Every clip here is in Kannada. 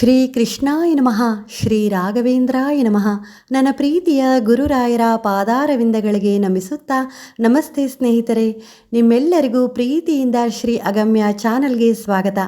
ಶ್ರೀ ಕೃಷ್ಣಾಯ ನಮಃ, ಶ್ರೀ ರಾಘವೇಂದ್ರಾಯ ನಮಃ. ನನ್ನ ಪ್ರೀತಿಯ ಗುರುರಾಯರ ಪಾದಾರವಿಂದಗಳಿಗೆ ನಮಿಸುತ್ತಾ ನಮಸ್ತೆ ಸ್ನೇಹಿತರೆ. ನಿಮ್ಮೆಲ್ಲರಿಗೂ ಪ್ರೀತಿಯಿಂದ ಶ್ರೀ ಅಗಮ್ಯ ಚಾನಲ್ಗೆ ಸ್ವಾಗತ.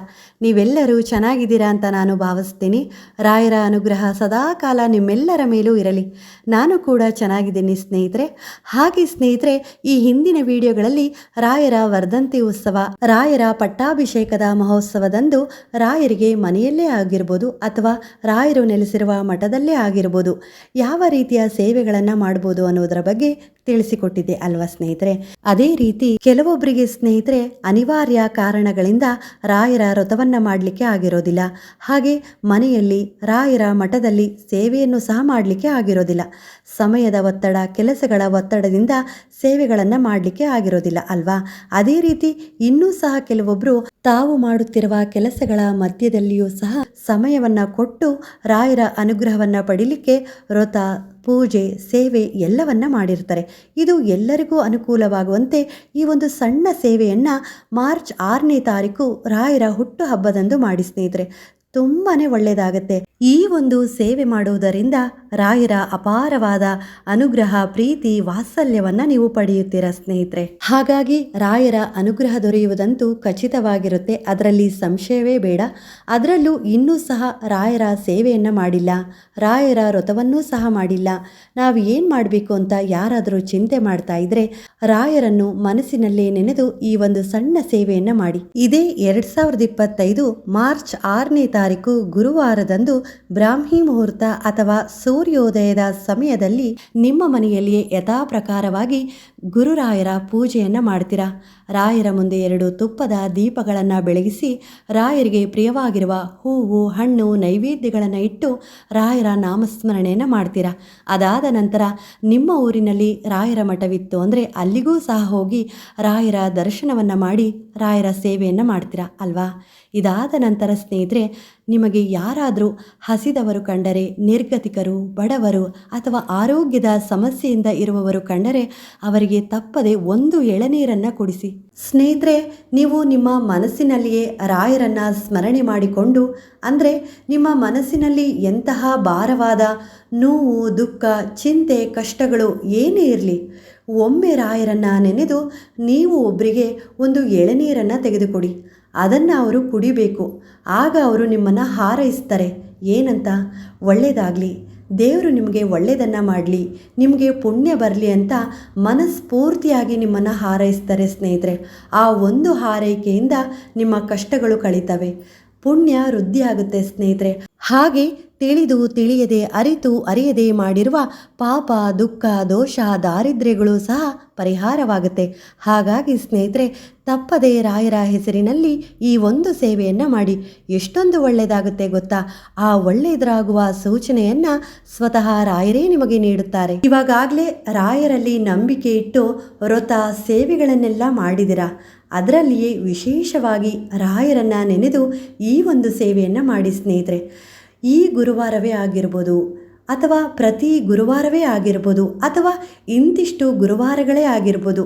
ನೀವೆಲ್ಲರೂ ಚೆನ್ನಾಗಿದ್ದೀರಾ ಅಂತ ನಾನು ಭಾವಿಸ್ತೀನಿ. ರಾಯರ ಅನುಗ್ರಹ ಸದಾಕಾಲ ನಿಮ್ಮೆಲ್ಲರ ಮೇಲೂ ಇರಲಿ. ನಾನು ಕೂಡ ಚೆನ್ನಾಗಿದ್ದೀನಿ ಸ್ನೇಹಿತರೆ. ಹಾಗೆ ಸ್ನೇಹಿತರೆ, ಈ ಹಿಂದಿನ ವಿಡಿಯೋಗಳಲ್ಲಿ ರಾಯರ ವರ್ಧಂತಿ ಉತ್ಸವ, ರಾಯರ ಪಟ್ಟಾಭಿಷೇಕದ ಮಹೋತ್ಸವದಂದು ರಾಯರಿಗೆ ಮನೆಯಲ್ಲೇ ಆಗಿರ್ಬೋದು ಅಥವಾ ರಾಯರು ನೆಲೆಸಿರುವ ಮಠದಲ್ಲೇ ಆಗಿರ್ಬೋದು, ಯಾವ ರೀತಿಯ ಸೇವೆಗಳನ್ನು ಮಾಡ್ಬೋದು ಅನ್ನೋದರ ಬಗ್ಗೆ ತಿಳಿಸಿಕೊಟ್ಟಿದೆ ಅಲ್ವಾ ಸ್ನೇಹಿತರೆ? ಅದೇ ರೀತಿ ಕೆಲವೊಬ್ಬರಿಗೆ ಸ್ನೇಹಿತರೆ ಅನಿವಾರ್ಯ ಕಾರಣಗಳಿಂದ ರಾಯರ ವ್ರತವನ್ನು ಮಾಡಲಿಕ್ಕೆ ಆಗಿರೋದಿಲ್ಲ. ಹಾಗೆ ಮನೆಯಲ್ಲಿ ರಾಯರ ಮಠದಲ್ಲಿ ಸೇವೆಯನ್ನು ಸಹ ಮಾಡಲಿಕ್ಕೆ ಆಗಿರೋದಿಲ್ಲ. ಸಮಯದ ಒತ್ತಡ, ಕೆಲಸಗಳ ಒತ್ತಡದಿಂದ ಸೇವೆಗಳನ್ನು ಮಾಡಲಿಕ್ಕೆ ಆಗಿರೋದಿಲ್ಲ ಅಲ್ವಾ? ಅದೇ ರೀತಿ ಇನ್ನೂ ಸಹ ಕೆಲವೊಬ್ಬರು ತಾವು ಮಾಡುತ್ತಿರುವ ಕೆಲಸಗಳ ಮಧ್ಯದಲ್ಲಿಯೂ ಸಹ ಸಮಯವನ್ನ ಕೊಟ್ಟು ರಾಯರ ಅನುಗ್ರಹವನ್ನು ಪಡಿಲಿಕ್ಕೆ ವ್ರತ, ಪೂಜೆ, ಸೇವೆ ಎಲ್ಲವನ್ನ ಮಾಡಿರ್ತಾರೆ. ಇದು ಎಲ್ಲರಿಗೂ ಅನುಕೂಲವಾಗುವಂತೆ ಈ ಒಂದು ಸಣ್ಣ ಸೇವೆಯನ್ನು ಮಾರ್ಚ್ ಆರನೇ ತಾರೀಕು ರಾಯರ ಹುಟ್ಟುಹಬ್ಬದಂದು ಮಾಡಿ ಸ್ನೇಹಿತರೆ. ತುಂಬಾ ಒಳ್ಳೆಯದಾಗತ್ತೆ ಈ ಒಂದು ಸೇವೆ ಮಾಡುವುದರಿಂದ ರಾಯರ ಅಪಾರವಾದ ಅನುಗ್ರಹ, ಪ್ರೀತಿ, ವಾತ್ಸಲ್ಯವನ್ನ ನೀವು ಪಡೆಯುತ್ತೀರ ಸ್ನೇಹಿತರೆ. ಹಾಗಾಗಿ ರಾಯರ ಅನುಗ್ರಹ ದೊರೆಯುವುದಂತೂ ಖಚಿತವಾಗಿರುತ್ತೆ. ಅದರಲ್ಲಿ ಸಂಶಯವೇ ಬೇಡ. ಅದರಲ್ಲೂ ಇನ್ನೂ ಸಹ ರಾಯರ ಸೇವೆಯನ್ನು ಮಾಡಿಲ್ಲ. ರಾಯರ ವ್ರತವನ್ನೂ ಸಹ ಮಾಡಿಲ್ಲ. ನಾವು ಏನು ಮಾಡಬೇಕು ಅಂತ ಯಾರಾದರೂ ಚಿಂತೆ ಮಾಡ್ತಾ ಇದ್ರೆ ರಾಯರನ್ನು ಮನಸ್ಸಿನಲ್ಲೇ ನೆನೆದು ಈ ಒಂದು ಸಣ್ಣ ಸೇವೆಯನ್ನು ಮಾಡಿ. ಇದೇ ಎರಡು ಸಾವಿರದ ಇಪ್ಪತ್ತೈದು ಮಾರ್ಚ್ ಆರನೇ ತಾರೀಕು ಗುರುವಾರದಂದು ಬ್ರಾಹ್ಮಿ ಮುಹೂರ್ತ ಅಥವಾ ಸೂರ್ಯೋದಯದ ಸಮಯದಲ್ಲಿ ನಿಮ್ಮ ಮನೆಯಲ್ಲಿಯೇ ಯಥಾಪ್ರಕಾರವಾಗಿ ಗುರುರಾಯರ ಪೂಜೆಯನ್ನು ಮಾಡ್ತೀರಾ? ರಾಯರ ಮುಂದೆ ಎರಡು ತುಪ್ಪದ ದೀಪಗಳನ್ನು ಬೆಳಗಿಸಿ ರಾಯರಿಗೆ ಪ್ರಿಯವಾಗಿರುವ ಹೂವು, ಹಣ್ಣು, ನೈವೇದ್ಯಗಳನ್ನು ಇಟ್ಟು ರಾಯರ ನಾಮಸ್ಮರಣೆಯನ್ನು ಮಾಡ್ತೀರಾ? ಅದಾದ ನಂತರ ನಿಮ್ಮ ಊರಿನಲ್ಲಿ ರಾಯರ ಮಠವಿತ್ತು ಅಂದರೆ ಅಲ್ಲಿಗೂ ಸಹ ಹೋಗಿ ರಾಯರ ದರ್ಶನವನ್ನು ಮಾಡಿ ರಾಯರ ಸೇವೆಯನ್ನು ಮಾಡ್ತೀರಾ ಅಲ್ವಾ? ಇದಾದ ನಂತರ ಸ್ನೇಹಿತರೆ, ನಿಮಗೆ ಯಾರಾದರೂ ಹಸಿದವರು ಕಂಡರೆ, ನಿರ್ಗತಿಕರು, ಬಡವರು ಅಥವಾ ಆರೋಗ್ಯದ ಸಮಸ್ಯೆಯಿಂದ ಇರುವವರು ಕಂಡರೆ ಅವರಿಗೆ ತಪ್ಪದೆ ಒಂದು ಎಳನೀರನ್ನು ಕೊಡಿಸಿ. ಸ್ನೇಹಿತರೆ, ನೀವು ನಿಮ್ಮ ಮನಸ್ಸಿನಲ್ಲಿಯೇ ರಾಯರನ್ನು ಸ್ಮರಣೆ ಮಾಡಿಕೊಂಡು, ಅಂದರೆ ನಿಮ್ಮ ಮನಸ್ಸಿನಲ್ಲಿ ಎಂತಹ ಭಾರವಾದ ನೋವು, ದುಃಖ, ಚಿಂತೆ, ಕಷ್ಟಗಳು ಏನೇ ಇರಲಿ, ಒಮ್ಮೆ ರಾಯರನ್ನು ನೆನೆದು ನೀವು ಒಬ್ಬರಿಗೆ ಒಂದು ಎಳನೀರನ್ನು ತೆಗೆದುಕೊಡಿ. ಅದನ್ನು ಅವರು ಕುಡಿಬೇಕು. ಆಗ ಅವರು ನಿಮ್ಮನ್ನು ಹಾರೈಸ್ತಾರೆ. ಏನಂತ? ಒಳ್ಳೆಯದಾಗಲಿ ದೇವರು ನಿಮಗೆ ಒಳ್ಳೆಯದನ್ನು ಮಾಡಲಿ. ನಿಮಗೆ ಪುಣ್ಯ ಬರಲಿ ಅಂತ ಮನಸ್ಫೂರ್ತಿಯಾಗಿ ನಿಮ್ಮನ್ನು ಹಾರೈಸ್ತಾರೆ ಸ್ನೇಹಿತರೆ. ಆ ಒಂದು ಹಾರೈಕೆಯಿಂದ ನಿಮ್ಮ ಕಷ್ಟಗಳು ಕಳೀತವೆ. ಪುಣ್ಯ ವೃದ್ಧಿಯಾಗುತ್ತೆ ಸ್ನೇಹಿತರೆ. ಹಾಗೆ ತಿಳಿದು ತಿಳಿಯದೆ, ಅರಿತು ಅರಿಯದೆ ಮಾಡಿರುವ ಪಾಪ, ದುಃಖ, ದೋಷ, ದಾರಿದ್ರ್ಯಗಳು ಸಹ ಪರಿಹಾರವಾಗುತ್ತೆ. ಹಾಗಾಗಿ ಸ್ನೇಹಿತರೆ, ತಪ್ಪದೇ ರಾಯರ ಹೆಸರಿನಲ್ಲಿ ಈ ಒಂದು ಸೇವೆಯನ್ನು ಮಾಡಿ. ಎಷ್ಟೊಂದು ಒಳ್ಳೆಯದಾಗುತ್ತೆ ಗೊತ್ತಾ? ಆ ಒಳ್ಳೆಯದರಾಗುವ ಸೂಚನೆಯನ್ನು ಸ್ವತಃ ರಾಯರೇ ನಿಮಗೆ ನೀಡುತ್ತಾರೆ. ಇವಾಗಾಗಲೇ ರಾಯರಲ್ಲಿ ನಂಬಿಕೆ ಇಟ್ಟು ವ್ರತ ಸೇವೆಗಳನ್ನೆಲ್ಲ ಮಾಡಿದಿರಾ? ಅದರಲ್ಲಿಯೇ ವಿಶೇಷವಾಗಿ ರಾಯರನ್ನು ನೆನೆದು ಈ ಒಂದು ಸೇವೆಯನ್ನು ಮಾಡಿ ಸ್ನೇಹಿತರೆ. ಈ ಗುರುವಾರವೇ ಆಗಿರ್ಬೋದು ಅಥವಾ ಪ್ರತಿ ಗುರುವಾರವೇ ಆಗಿರ್ಬೋದು ಅಥವಾ ಇಂತಿಷ್ಟು ಗುರುವಾರಗಳೇ ಆಗಿರ್ಬೋದು,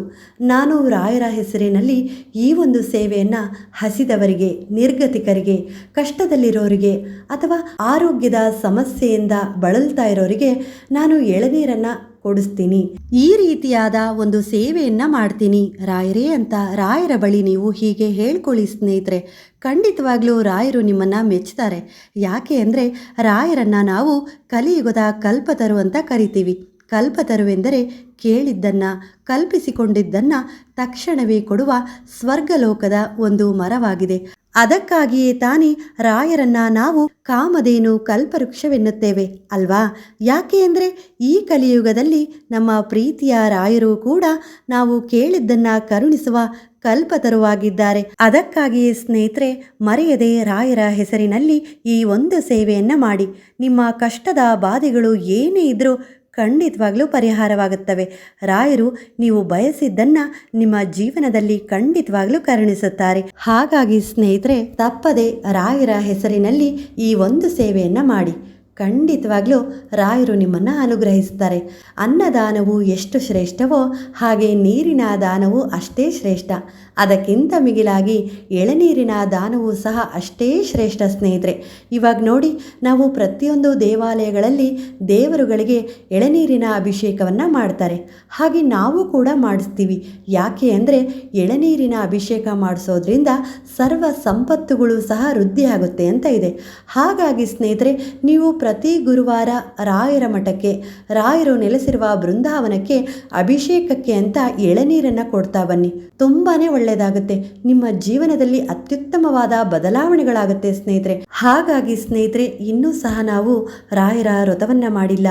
ನಾನು ರಾಯರ ಹೆಸರಿನಲ್ಲಿ ಈ ಒಂದು ಸೇವೆಯನ್ನು ಹಸಿದವರಿಗೆ, ನಿರ್ಗತಿಕರಿಗೆ, ಕಷ್ಟದಲ್ಲಿರೋರಿಗೆ ಅಥವಾ ಆರೋಗ್ಯದ ಸಮಸ್ಯೆಯಿಂದ ಬಳಲ್ತಾ ಇರೋರಿಗೆ ನಾನು ಎಳನೀರನ್ನು ಕೊಡಿಸ್ತೀನಿ. ಈ ರೀತಿಯಾದ ಒಂದು ಸೇವೆಯನ್ನು ಮಾಡ್ತೀನಿ. ರಾಯರೇ ಅಂತ ರಾಯರ ಬಳಿ ನೀವು ಹೀಗೆ ಹೇಳ್ಕೊಳ್ಳಿ ಸ್ನೇಹಿತರೆ ಖಂಡಿತವಾಗ್ಲೂ ರಾಯರು ನಿಮ್ಮನ್ನ ಮೆಚ್ಚುತ್ತಾರೆ ಯಾಕೆ ಅಂದರೆ ರಾಯರನ್ನ ನಾವು ಕಲಿಯುಗದ ಕಲ್ಪತರು ಅಂತ ಕರಿತೀವಿ. ಕಲ್ಪತರುವೆಂದರೆ ಕೇಳಿದ್ದನ್ನ, ಕಲ್ಪಿಸಿಕೊಂಡಿದ್ದನ್ನ ತಕ್ಷಣವೇ ಕೊಡುವ ಸ್ವರ್ಗಲೋಕದ ಒಂದು ಮರವಾಗಿದೆ. ಅದಕ್ಕಾಗಿಯೇ ತಾನೇ ರಾಯರನ್ನ ನಾವು ಕಾಮಧೇನು ಕಲ್ಪವೃಕ್ಷವೆನ್ನುತ್ತೇವೆ, ಅಲ್ವಾ? ಯಾಕೆ ಅಂದರೆ ಈ ಕಲಿಯುಗದಲ್ಲಿ ನಮ್ಮ ಪ್ರೀತಿಯ ರಾಯರು ಕೂಡ ನಾವು ಕೇಳಿದ್ದನ್ನ ಕರುಣಿಸುವ ಕಲ್ಪತರುವಾಗಿದ್ದಾರೆ. ಅದಕ್ಕಾಗಿಯೇ ಸ್ನೇಹಿತರೆ, ಮರೆಯದೆ ರಾಯರ ಹೆಸರಿನಲ್ಲಿ ಈ ಒಂದು ಸೇವೆಯನ್ನು ಮಾಡಿ. ನಿಮ್ಮ ಕಷ್ಟದ ಬಾಧೆಗಳು ಏನೇ ಇದ್ರೂ ಖಂಡಿತವಾಗ್ಲೂ ಪರಿಹಾರವಾಗುತ್ತವೆ. ರಾಯರು, ನೀವು ಬಯಸಿದ್ದನ್ನ ನಿಮ್ಮ ಜೀವನದಲ್ಲಿ ಖಂಡಿತವಾಗ್ಲೂ ಕರುಣಿಸುತ್ತಾರೆ. ಹಾಗಾಗಿ ಸ್ನೇಹಿತರೆ, ತಪ್ಪದೆ ರಾಯರ ಹೆಸರಿನಲ್ಲಿ ಈ ಒಂದು ಸೇವೆಯನ್ನ ಮಾಡಿ. ಖಂಡಿತವಾಗ್ಲೂ ರಾಯರು ನಿಮ್ಮನ್ನು ಅನುಗ್ರಹಿಸ್ತಾರೆ ಅನ್ನದಾನವು ಎಷ್ಟು ಶ್ರೇಷ್ಠವೋ ಹಾಗೆ ನೀರಿನ ದಾನವು ಅಷ್ಟೇ ಶ್ರೇಷ್ಠ. ಅದಕ್ಕಿಂತ ಮಿಗಿಲಾಗಿ ಎಳನೀರಿನ ದಾನವು ಸಹ ಅಷ್ಟೇ ಶ್ರೇಷ್ಠ ಸ್ನೇಹಿತರೆ. ಇವಾಗ ನೋಡಿ, ನಾವು ಪ್ರತಿಯೊಂದು ದೇವಾಲಯಗಳಲ್ಲಿ ದೇವರುಗಳಿಗೆ ಎಳನೀರಿನ ಅಭಿಷೇಕವನ್ನು ಮಾಡ್ತಾರೆ. ಹಾಗೆ ನಾವು ಕೂಡ ಮಾಡಿಸ್ತೀವಿ. ಯಾಕೆ ಅಂದರೆ ಎಳನೀರಿನ ಅಭಿಷೇಕ ಮಾಡಿಸೋದ್ರಿಂದ ಸರ್ವ ಸಂಪತ್ತುಗಳು ಸಹ ವೃದ್ಧಿಯಾಗುತ್ತೆ ಅಂತ ಇದೆ. ಹಾಗಾಗಿ ಸ್ನೇಹಿತರೆ, ನೀವು ಪ್ರತಿ ಗುರುವಾರ ರಾಯರ ಮಠಕ್ಕೆ, ರಾಯರು ನೆಲೆಸಿರುವ ಬೃಂದಾವನಕ್ಕೆ ಅಭಿಷೇಕಕ್ಕೆ ಅಂತ ಎಳನೀರನ್ನು ಕೊಡ್ತಾ ಬನ್ನಿ. ತುಂಬಾ ಒಳ್ಳೆಯದಾಗುತ್ತೆ ನಿಮ್ಮ ಜೀವನದಲ್ಲಿ ಅತ್ಯುತ್ತಮವಾದ ಬದಲಾವಣೆಗಳಾಗುತ್ತೆ ಸ್ನೇಹಿತರೆ. ಹಾಗಾಗಿ ಸ್ನೇಹಿತರೆ, ಇನ್ನೂ ಸಹ ನಾವು ರಾಯರ ವ್ರತವನ್ನು ಮಾಡಿಲ್ಲ.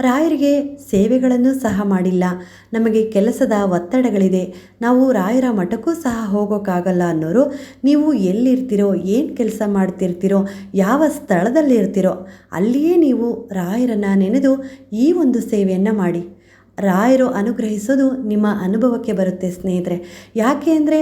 ರಾಯರಿಗೆ ಸೇವೆಗಳನ್ನು ಸಹ ಮಾಡಿಲ್ಲ. ನಮಗೆ ಕೆಲಸದ ಒತ್ತಡಗಳಿದೆ. ನಾವು ರಾಯರ ಮಠಕ್ಕೂ ಸಹ ಹೋಗೋಕ್ಕಾಗಲ್ಲ ಅನ್ನೋರು, ನೀವು ಎಲ್ಲಿರ್ತೀರೋ, ಏನು ಕೆಲಸ ಮಾಡ್ತಿರ್ತೀರೋ, ಯಾವ ಸ್ಥಳದಲ್ಲಿ ಇರ್ತೀರೋ ಅಲ್ಲಿಯೇ ನೀವು ರಾಯರನ್ನು ನೆನೆದು ಈ ಒಂದು ಸೇವೆಯನ್ನು ಮಾಡಿ. ರಾಯರು ಅನುಗ್ರಹಿಸೋದು ನಿಮ್ಮ ಅನುಭವಕ್ಕೆ ಬರುತ್ತೆ ಸ್ನೇಹಿತರೆ. ಯಾಕೆ ಅಂದರೆ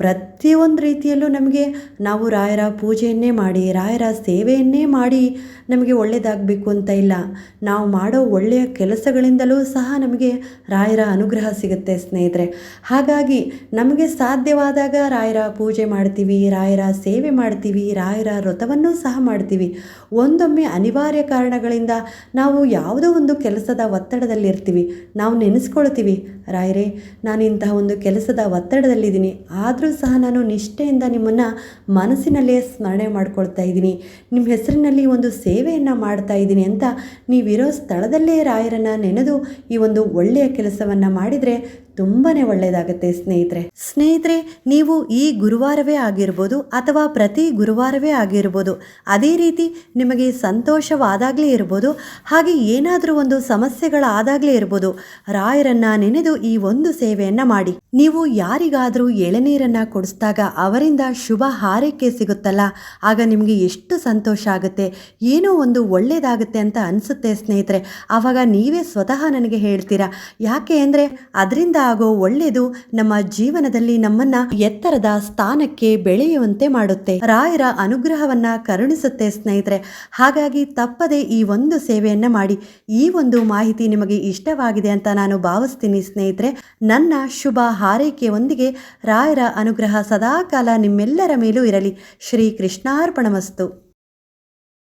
ಪ್ರತಿಯೊಂದು ರೀತಿಯಲ್ಲೂ ನಮಗೆ ನಾವು ರಾಯರ ಪೂಜೆಯನ್ನೇ ಮಾಡಿ, ರಾಯರ ಸೇವೆಯನ್ನೇ ಮಾಡಿ ನಮಗೆ ಒಳ್ಳೆಯದಾಗಬೇಕು ಅಂತ ಇಲ್ಲ. ನಾವು ಮಾಡೋ ಒಳ್ಳೆಯ ಕೆಲಸಗಳಿಂದಲೂ ಸಹ ನಮಗೆ ರಾಯರ ಅನುಗ್ರಹ ಸಿಗುತ್ತೆ ಸ್ನೇಹಿತರೆ. ಹಾಗಾಗಿ ನಮಗೆ ಸಾಧ್ಯವಾದಾಗ ರಾಯರ ಪೂಜೆ ಮಾಡ್ತೀವಿ, ರಾಯರ ಸೇವೆ ಮಾಡ್ತೀವಿ, ರಾಯರ ವ್ರತವನ್ನು ಸಹ ಮಾಡ್ತೀವಿ. ಒಂದೊಮ್ಮೆ ಅನಿವಾರ್ಯ ಕಾರಣಗಳಿಂದ ನಾವು ಯಾವುದೋ ಒಂದು ಕೆಲಸದ ಒತ್ತಡದಲ್ಲಿರ್ತೀವಿ. ನಾವು ನೆನೆಸ್ಕೊಳ್ತೀವಿ, ರಾಯರೇ ನಾನು ಇಂತಹ ಒಂದು ಕೆಲಸದ ಒತ್ತಡದಲ್ಲಿದ್ದೀನಿ. ಆದರೂ ಸಹ ನಾನು ನಿಷ್ಠೆಯಿಂದ ನಿಮ್ಮನ್ನು ಮನಸ್ಸಿನಲ್ಲೇ ಸ್ಮರಣೆ ಮಾಡ್ಕೊಳ್ತಾ ಇದ್ದೀನಿ. ನಿಮ್ಮ ಹೆಸರಿನಲ್ಲಿ ಒಂದು ಸೇವೆಯನ್ನು ಮಾಡ್ತಾ ಇದ್ದೀನಿ ಅಂತ ನೀವಿರೋ ಸ್ಥಳದಲ್ಲೇ ರಾಯರನ್ನು ನೆನೆದು ಈ ಒಂದು ಒಳ್ಳೆಯ ಕೆಲಸವನ್ನು ಮಾಡಿದರೆ ತುಂಬಾ ಒಳ್ಳೆಯದಾಗುತ್ತೆ ಸ್ನೇಹಿತರೆ. ಸ್ನೇಹಿತರೆ, ನೀವು ಈ ಗುರುವಾರವೇ ಆಗಿರ್ಬೋದು ಅಥವಾ ಪ್ರತಿ ಗುರುವಾರವೇ ಆಗಿರ್ಬೋದು, ಅದೇ ರೀತಿ ನಿಮಗೆ ಸಂತೋಷವಾದಾಗಲೇ ಇರ್ಬೋದು, ಹಾಗೆ ಏನಾದರೂ ಒಂದು ಸಮಸ್ಯೆಗಳಾದಾಗಲೇ ಇರ್ಬೋದು, ರಾಯರನ್ನ ನೆನೆದು ಈ ಒಂದು ಸೇವೆಯನ್ನು ಮಾಡಿ. ನೀವು ಯಾರಿಗಾದರೂ ಎಳನೀರನ್ನು ಕೊಡಿಸಿದಾಗ ಅವರಿಂದ ಶುಭ ಹಾರೈಕೆ ಸಿಗುತ್ತಲ್ಲ? ಆಗ ನಿಮಗೆ ಎಷ್ಟು ಸಂತೋಷ ಆಗುತ್ತೆ? ಏನೋ ಒಂದು ಒಳ್ಳೆಯದಾಗುತ್ತೆ ಅಂತ ಅನಿಸುತ್ತೆ ಸ್ನೇಹಿತರೆ. ಆವಾಗ ನೀವೇ ಸ್ವತಃ ನನಗೆ ಹೇಳ್ತೀರಾ? ಯಾಕೆ ಅಂದರೆ, ಅದರಿಂದ ಆಗೋ ಒಳ್ಳೆಯದು ನಮ್ಮ ಜೀವನದಲ್ಲಿ ನಮ್ಮನ್ನ ಎತ್ತರದ ಸ್ಥಾನಕ್ಕೆ ಬೆಳೆಯುವಂತೆ ಮಾಡುತ್ತೆ. ರಾಯರ ಅನುಗ್ರಹವನ್ನ ಕರುಣಿಸುತ್ತೆ ಸ್ನೇಹಿತರೆ. ಹಾಗಾಗಿ ತಪ್ಪದೆ ಈ ಒಂದು ಸೇವೆಯನ್ನ ಮಾಡಿ. ಈ ಒಂದು ಮಾಹಿತಿ ನಿಮಗೆ ಇಷ್ಟವಾಗಿದೆ ಅಂತ ನಾನು ಭಾವಿಸ್ತೀನಿ ಸ್ನೇಹಿತರೆ. ನನ್ನ ಶುಭ ಹಾರೈಕೆಯೊಂದಿಗೆ ರಾಯರ ಅನುಗ್ರಹ ಸದಾಕಾಲ ನಿಮ್ಮೆಲ್ಲರ ಮೇಲೂ ಇರಲಿ. ಶ್ರೀ ಕೃಷ್ಣಾರ್ಪಣಮಸ್ತು.